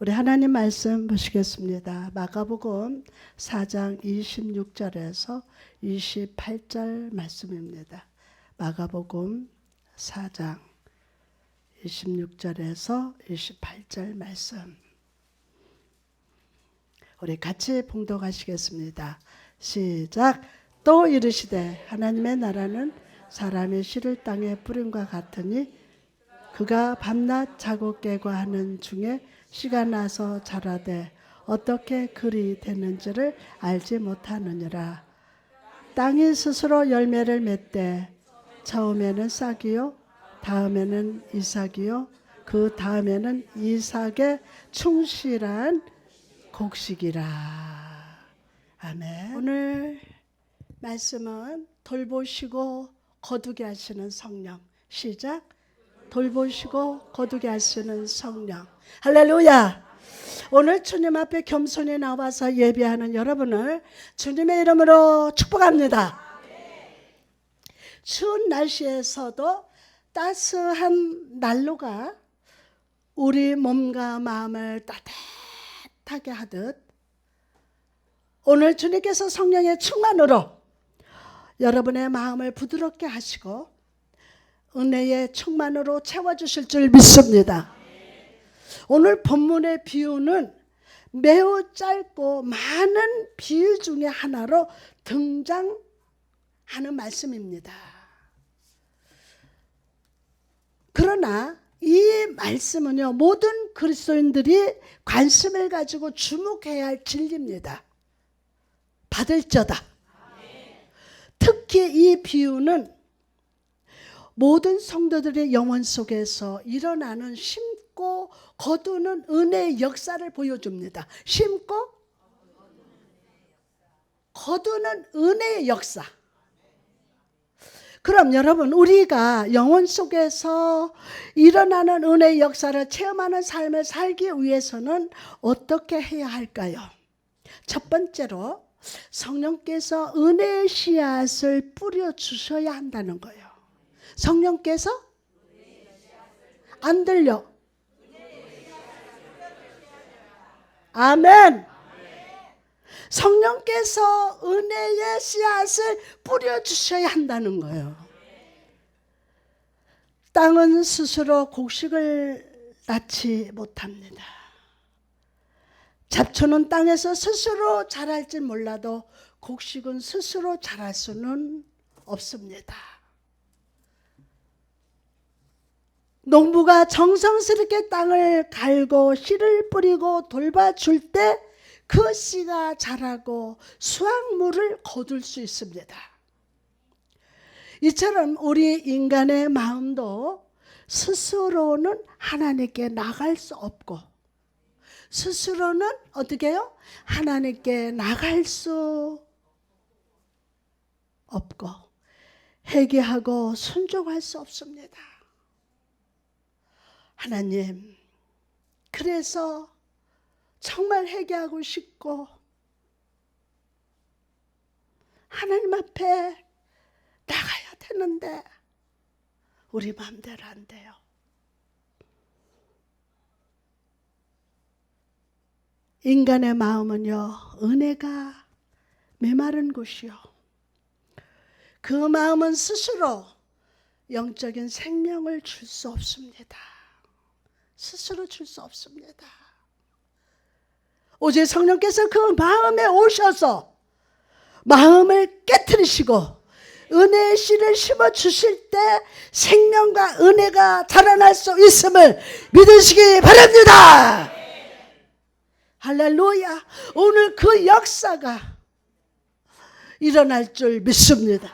우리 하나님 말씀 보시겠습니다. 마가복음 4장 26절에서 28절 말씀입니다. 마가복음 4장 26절에서 28절 말씀. 우리 같이 봉독하시겠습니다. 시작. 또 이르시되 하나님의 나라는 사람의 씨를 땅에 뿌림과 같으니 그가 밤낮 자고 깨고 하는 중에 씨가 나서 자라되 어떻게 그리 되는지를 알지 못하느니라. 땅이 스스로 열매를 맺되 처음에는 싹이요 다음에는 이삭이요 그 다음에는 이삭의 충실한 곡식이라. 아멘. 오늘 말씀은 돌보시고 거두게 하시는 성령. 시작. 돌보시고 거두게 하시는 성령. 할렐루야. 오늘 주님 앞에 겸손히 나와서 예배하는 여러분을 주님의 이름으로 축복합니다. 추운 날씨에서도 따스한 난로가 우리 몸과 마음을 따뜻하게 하듯 오늘 주님께서 성령의 충만으로 여러분의 마음을 부드럽게 하시고 은혜의 충만으로 채워주실 줄 믿습니다. 오늘 본문의 비유는 매우 짧고 많은 비유 중에 하나로 등장하는 말씀입니다. 그러나 이 말씀은요, 모든 그리스도인들이 관심을 가지고 주목해야 할 진리입니다. 받을 저다. 특히 이 비유는 모든 성도들의 영혼 속에서 일어나는 심고 거두는 은혜의 역사를 보여줍니다. 심고 거두는 은혜의 역사. 그럼 여러분, 우리가 영혼 속에서 일어나는 은혜의 역사를 체험하는 삶을 살기 위해서는 어떻게 해야 할까요? 첫 번째로 성령께서 은혜의 씨앗을 뿌려 주셔야 한다는 거예요. 성령께서 안 들려. 아멘. 성령께서 은혜의 씨앗을 뿌려 주셔야 한다는 거예요. 땅은 스스로 곡식을 낳지 못합니다. 잡초는 땅에서 스스로 자랄지 몰라도 곡식은 스스로 자랄 수는 없습니다. 농부가 정성스럽게 땅을 갈고 씨를 뿌리고 돌봐줄 때 그 씨가 자라고 수확물을 거둘 수 있습니다. 이처럼 우리 인간의 마음도 스스로는 하나님께 나갈 수 없고 스스로는 어떻게 해요? 하나님께 나갈 수 없고 회개하고 순종할 수 없습니다. 하나님, 그래서 정말 회개하고 싶고 하나님 앞에 나가야 되는데 우리 마음대로 안 돼요. 인간의 마음은요, 은혜가 메마른 곳이요. 그 마음은 스스로 영적인 생명을 줄 수 없습니다. 스스로 줄 수 없습니다. 오직 성령께서 그 마음에 오셔서 마음을 깨뜨리시고 은혜의 씨를 심어 주실 때 생명과 은혜가 자라날 수 있음을 믿으시기 바랍니다. 할렐루야. 오늘 그 역사가 일어날 줄 믿습니다.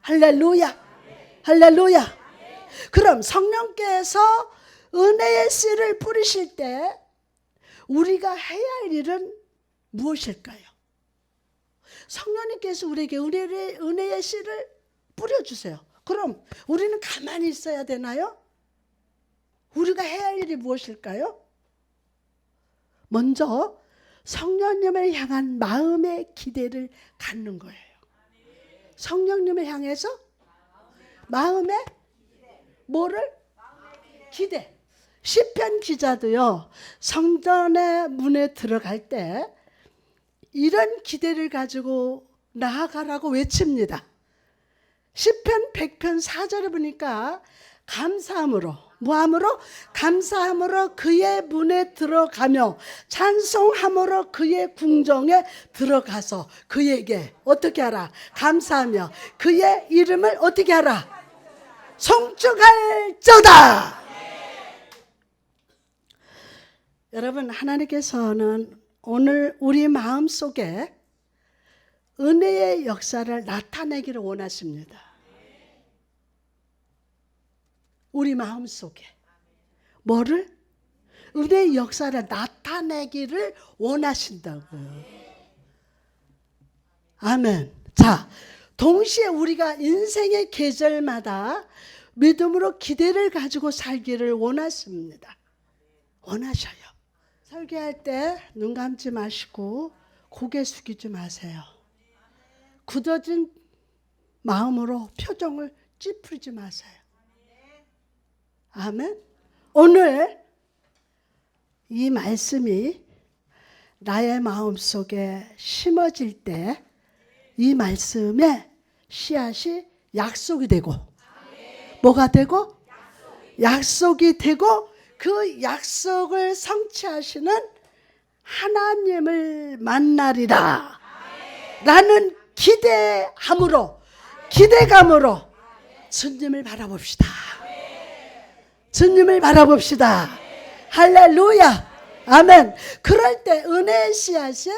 할렐루야. 할렐루야. 그럼 성령께서 은혜의 씨를 뿌리실 때 우리가 해야 할 일은 무엇일까요? 성령님께서 우리에게 은혜의, 은혜의 씨를 뿌려주세요. 그럼 우리는 가만히 있어야 되나요? 우리가 해야 할 일이 무엇일까요? 먼저 성령님을 향한 마음의 기대를 갖는 거예요. 성령님을 향해서 마음의 뭐를 기대. 시편 기자도요. 성전의 문에 들어갈 때 이런 기대를 가지고 나아가라고 외칩니다. 시편 100편 4절에 보니까 감사함으로 뭐함으로 감사함으로 그의 문에 들어가며 찬송함으로 그의 궁정에 들어가서 그에게 어떻게 하라 감사하며 그의 이름을 어떻게 하라 송축할저다 여러분 하나님께서는 오늘 우리 마음 속에 은혜의 역사를 나타내기를 원하십니다. 우리 마음 속에 뭐를 은혜의 역사를 나타내기를 원하신다고요. 아멘. 자, 동시에 우리가 인생의 계절마다 믿음으로 기대를 가지고 살기를 원하십니다. 원하셔요. 설교할 때 눈 감지 마시고 고개 숙이지 마세요. 굳어진 마음으로 표정을 찌푸리지 마세요. 아멘. 오늘 이 말씀이 나의 마음 속에 심어질 때 이 말씀에 씨앗이 약속이 되고 뭐가 되고 약속이 되고 그 약속을 성취하시는 하나님을 만나리라. 라는 기대함으로 기대감으로 주님을 바라봅시다. 주님을 바라봅시다. 할렐루야. 아멘. 그럴 때 은혜의 씨앗이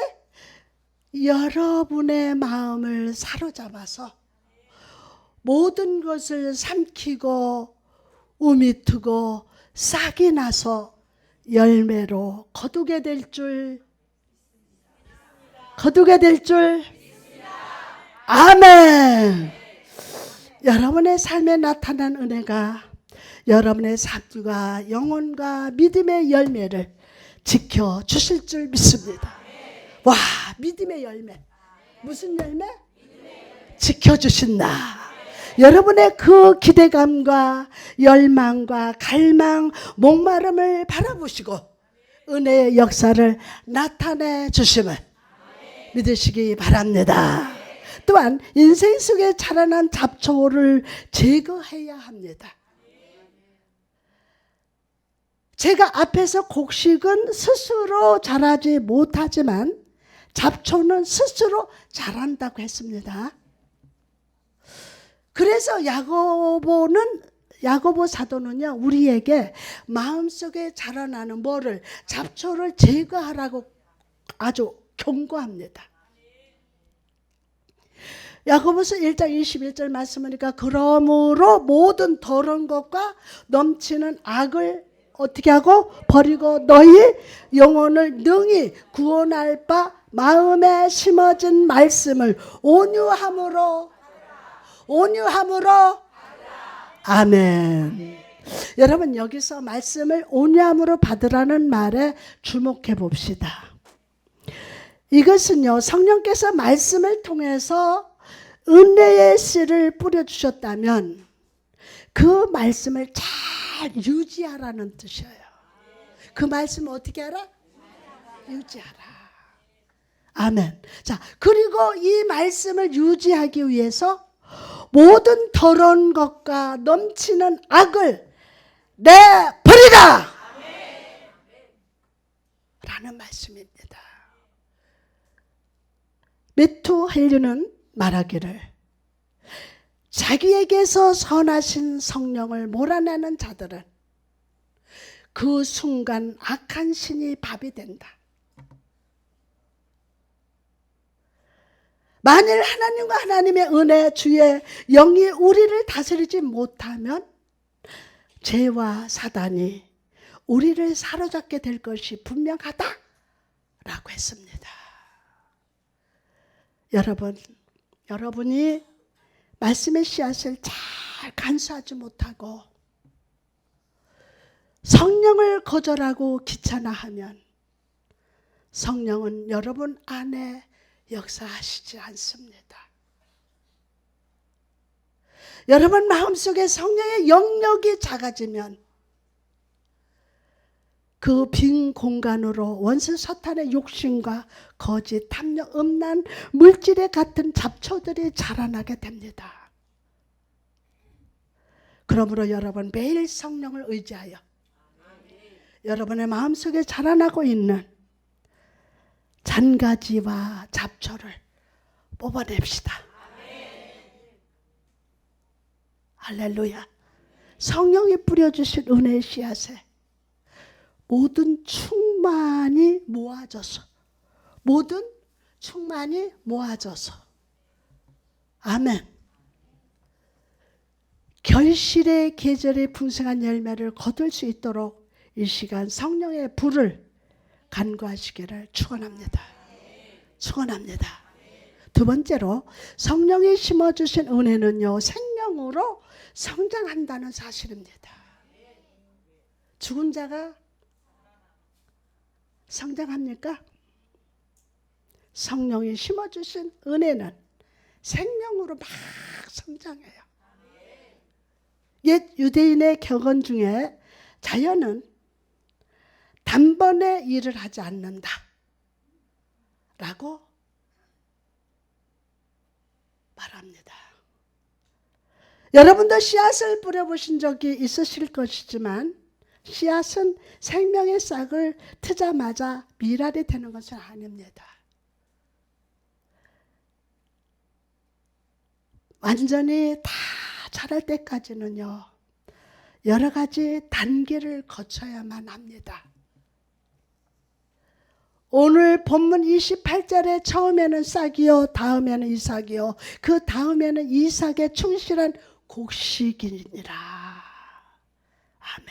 여러분의 마음을 사로잡아서 모든 것을 삼키고 우미트고 싹이 나서 열매로 거두게 될 줄 거두게 될 줄 아멘. 여러분의 삶에 나타난 은혜가 여러분의 삶과 영혼과 믿음의 열매를 지켜 주실 줄 믿습니다. 와, 믿음의 열매. 무슨 열매? 지켜 주신다. 여러분의 그 기대감과 열망과 갈망, 목마름을 바라보시고 은혜의 역사를 나타내 주심을 믿으시기 바랍니다. 또한 인생 속에 자라난 잡초를 제거해야 합니다. 제가 앞에서 곡식은 스스로 자라지 못하지만 잡초는 스스로 자란다고 했습니다. 그래서 야고보는 야고보 사도는요 우리에게 마음속에 자라나는 뭐를 잡초를 제거하라고 아주 경고합니다. 야고보서 1장 21절 말씀하니까 그러므로 모든 더러운 것과 넘치는 악을 어떻게 하고 버리고 너희 영혼을 능히 구원할 바 마음에 심어진 말씀을 온유함으로 온유함으로 아멘. 여러분 여기서 말씀을 온유함으로 받으라는 말에 주목해 봅시다. 이것은요 성령께서 말씀을 통해서 은혜의 씨를 뿌려 주셨다면 그 말씀을 잘 유지하라는 뜻이에요. 그 말씀 어떻게 하라? 유지하라. 아멘. 자, 그리고 이 말씀을 유지하기 위해서 모든 더러운 것과 넘치는 악을 내버리라! 라는 말씀입니다. 메투 헬류는 말하기를 자기에게서 선하신 성령을 몰아내는 자들은 그 순간 악한 신이 밥이 된다. 만일 하나님과 하나님의 은혜 주의 영이 우리를 다스리지 못하면 죄와 사단이 우리를 사로잡게 될 것이 분명하다라고 했습니다. 여러분, 여러분이 말씀의 씨앗을 잘 간수하지 못하고 성령을 거절하고 귀찮아하면 성령은 여러분 안에 역사하시지 않습니다. 여러분 마음속에 성령의 영역이 작아지면 그 빈 공간으로 원수 사탄의 욕심과 거짓, 탐욕, 음란, 물질에 같은 잡초들이 자라나게 됩니다. 그러므로 여러분 매일 성령을 의지하여 여러분의 마음속에 자라나고 있는 잔가지와 잡초를 뽑아냅시다. 할렐루야. 성령이 뿌려주신 은혜의 씨앗에 모든 충만이 모아져서 모든 충만이 모아져서 아멘. 결실의 계절의 풍성한 열매를 거둘 수 있도록 이 시간 성령의 불을 간구하시기를 축원합니다. 축원합니다. 두 번째로 성령이 심어 주신 은혜는요 생명으로 성장한다는 사실입니다. 죽은 자가 성장합니까? 성령이 심어 주신 은혜는 생명으로 막 성장해요. 옛 유대인의 격언 중에 자연은 단번에 일을 하지 않는다. 라고 말합니다. 여러분도 씨앗을 뿌려보신 적이 있으실 것이지만 씨앗은 생명의 싹을 트자마자 미랄이 되는 것은 아닙니다. 완전히 다 자랄 때까지는요, 여러 가지 단계를 거쳐야만 합니다. 오늘 본문 28절에 처음에는 싹이요, 다음에는 이삭이요, 그 다음에는 이삭의 충실한 곡식이니라. 아멘.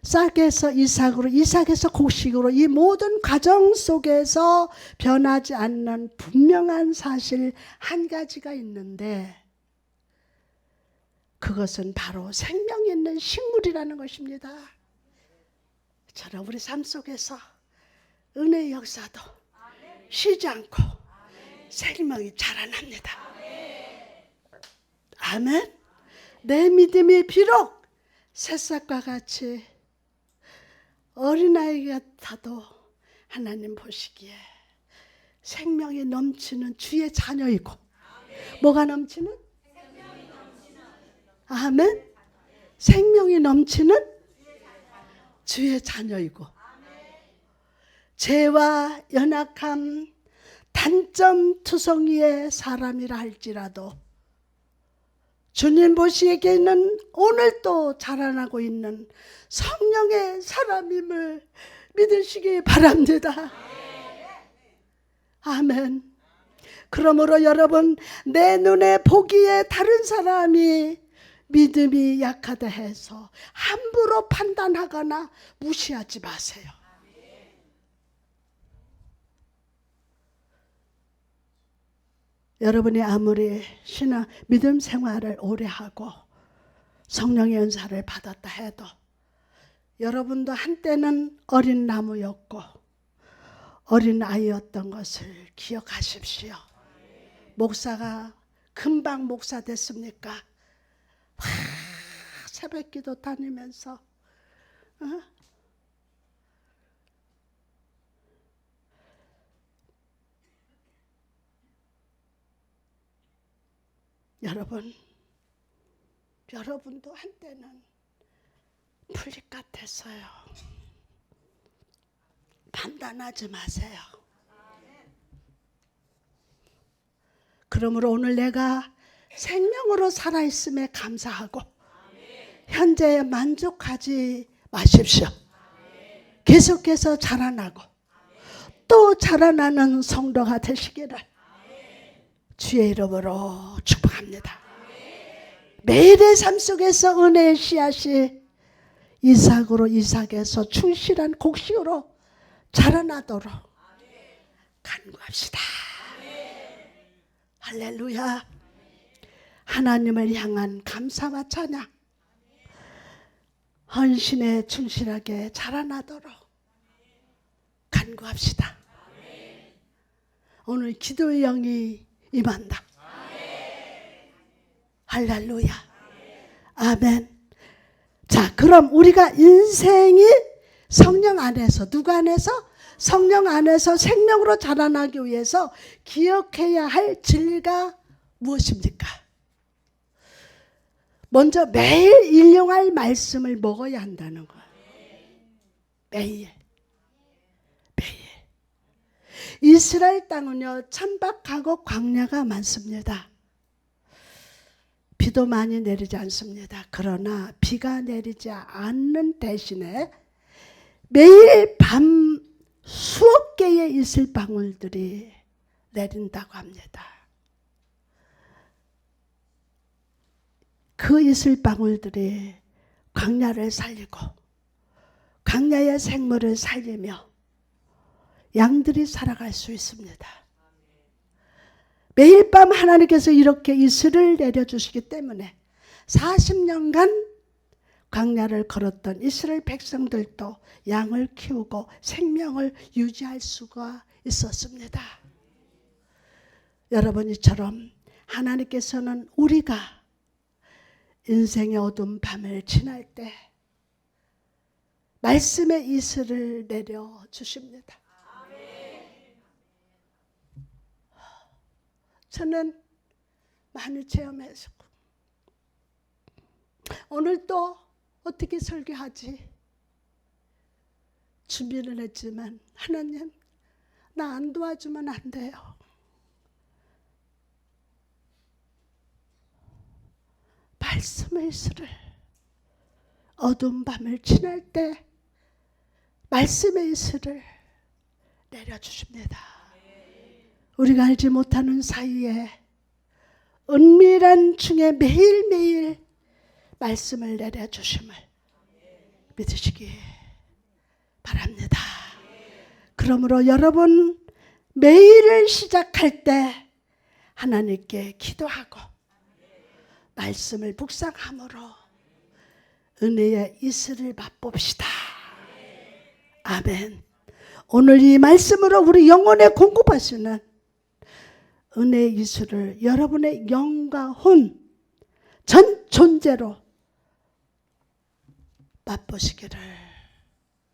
싹에서 이삭으로, 이삭에서 곡식으로 이 모든 과정 속에서 변하지 않는 분명한 사실 한 가지가 있는데 그것은 바로 생명 있는 식물이라는 것입니다. 저는 우리 삶 속에서 은혜의 역사도 쉬지 않고 생명이 자라납니다. 아멘. 내 믿음이 비록 새싹과 같이 어린아이 같아도 하나님 보시기에 생명이 넘치는 주의 자녀이고 뭐가 넘치는? 아멘. 생명이 넘치는 주의 자녀이고 죄와 연약함 단점 투성이의 사람이라 할지라도 주님 보시기에는 오늘도 자라나고 있는 성령의 사람임을 믿으시기 바랍니다. 아멘. 그러므로 여러분 내 눈에 보기에 다른 사람이 믿음이 약하다 해서 함부로 판단하거나 무시하지 마세요. 여러분이 아무리 신앙 믿음 생활을 오래 하고 성령의 은사를 받았다 해도 여러분도 한때는 어린 나무였고 어린 아이였던 것을 기억하십시오. 목사가 금방 목사 됐습니까? 와, 새벽 기도 다니면서 어? 여러분, 여러분도 한때는 풀립 같았어요. 판단하지 마세요. 그러므로 오늘 내가 생명으로 살아있음에 감사하고 현재에 만족하지 마십시오. 계속해서 자라나고 또 자라나는 성도가 되시기를 주의 이름으로 축복합니다. 매일의 삶 속에서 은혜의 씨앗이 이삭으로 이삭에서 충실한 곡식으로 자라나도록 간구합시다. 할렐루야. 하나님을 향한 감사와 찬양. 헌신에 충실하게 자라나도록 간구합시다. 오늘 기도의 영이 임한다. 할렐루야. 아멘. 자, 그럼 우리가 인생이 성령 안에서 누구 안에서 성령 안에서 생명으로 자라나기 위해서 기억해야 할 진리가 무엇입니까? 먼저 매일 일용할 말씀을 먹어야 한다는 거예요. 매일. 이스라엘 땅은요, 천박하고 광야가 많습니다. 비도 많이 내리지 않습니다. 그러나 비가 내리지 않는 대신에 매일 밤 수억 개의 이슬 방울들이 내린다고 합니다. 그 이슬 방울들이 광야를 살리고 광야의 생물을 살리며 양들이 살아갈 수 있습니다. 매일 밤 하나님께서 이렇게 이슬을 내려주시기 때문에 40년간 광야를 걸었던 이스라엘 백성들도 양을 키우고 생명을 유지할 수가 있었습니다. 여러분 이처럼 하나님께서는 우리가 인생의 어두운 밤을 지날 때 말씀의 이슬을 내려 주십니다. 저는 많이 체험했었고 오늘 또 어떻게 설교하지? 준비를 했지만 하나님 나 안 도와주면 안 돼요. 말씀의 이슬을 어두운 밤을 지날 때 말씀의 이슬을 내려주십니다. 우리가 알지 못하는 사이에 은밀한 중에 매일매일 말씀을 내려주심을 믿으시기 바랍니다. 그러므로 여러분 매일을 시작할 때 하나님께 기도하고 말씀을 묵상함으로 은혜의 이슬을 맛봅시다. 아멘. 오늘 이 말씀으로 우리 영혼에 공급하시는 은혜의 이슬을 여러분의 영과 혼, 전 존재로 맛보시기를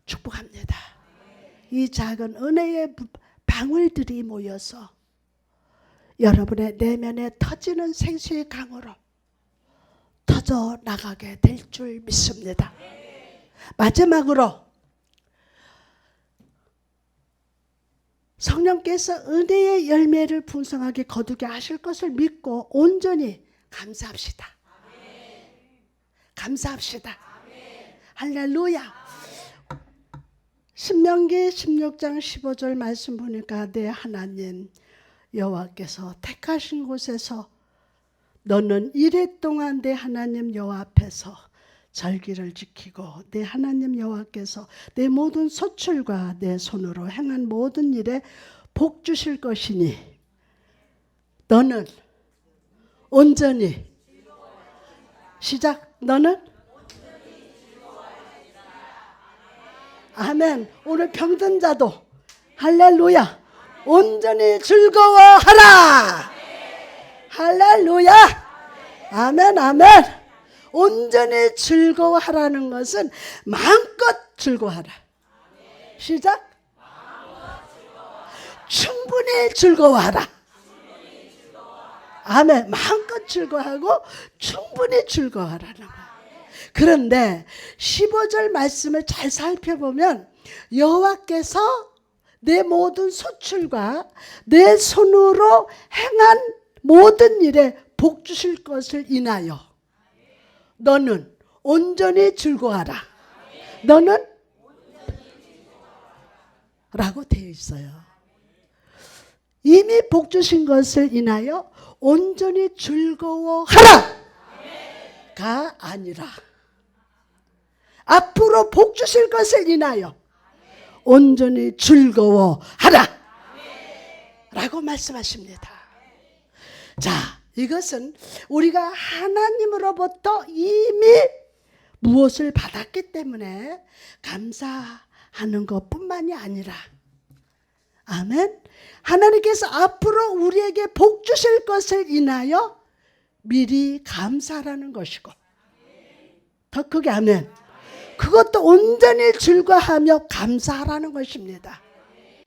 축복합니다. 이 작은 은혜의 방울들이 모여서 여러분의 내면에 터지는 생수의 강으로 터져 나가게 될 줄 믿습니다. 마지막으로 성령께서 은혜의 열매를 풍성하게 거두게 하실 것을 믿고 온전히 감사합시다. 감사합시다. 할렐루야. 신명기 16장 15절 말씀 보니까 내 하나님 여호와께서 택하신 곳에서 너는 이래 동안 내 하나님 여호와 앞에서 절기를 지키고 내 하나님 여호와께서 내 모든 소출과 내 손으로 행한 모든 일에 복 주실 것이니 너는 온전히 시작. 너는 아멘. 오늘 병든 자도 할렐루야. 온전히 즐거워하라. 할렐루야. 아멘 아멘 온전히 즐거워하라는 것은 마음껏 즐거워하라. 시작. 충분히 즐거워하라. 아멘. 마음껏 즐거워하고 충분히 즐거워하라는 거야. 그런데 15절 말씀을 잘 살펴보면 여호와께서 내 모든 소출과 내 손으로 행한 모든 일에 복 주실 것을 인하여 너는 온전히 즐거워하라. 너는 라고 되어 있어요. 이미 복 주신 것을 인하여 온전히 즐거워하라. 가 아니라 앞으로 복 주실 것을 인하여 온전히 즐거워하라. 라고 말씀하십니다. 자, 이것은 우리가 하나님으로부터 이미 무엇을 받았기 때문에 감사하는 것 뿐만이 아니라, 아멘. 하나님께서 앞으로 우리에게 복 주실 것을 인하여 미리 감사라는 것이고, 더 크게 하면 그것도 온전히 즐거하며 감사하라는 것입니다.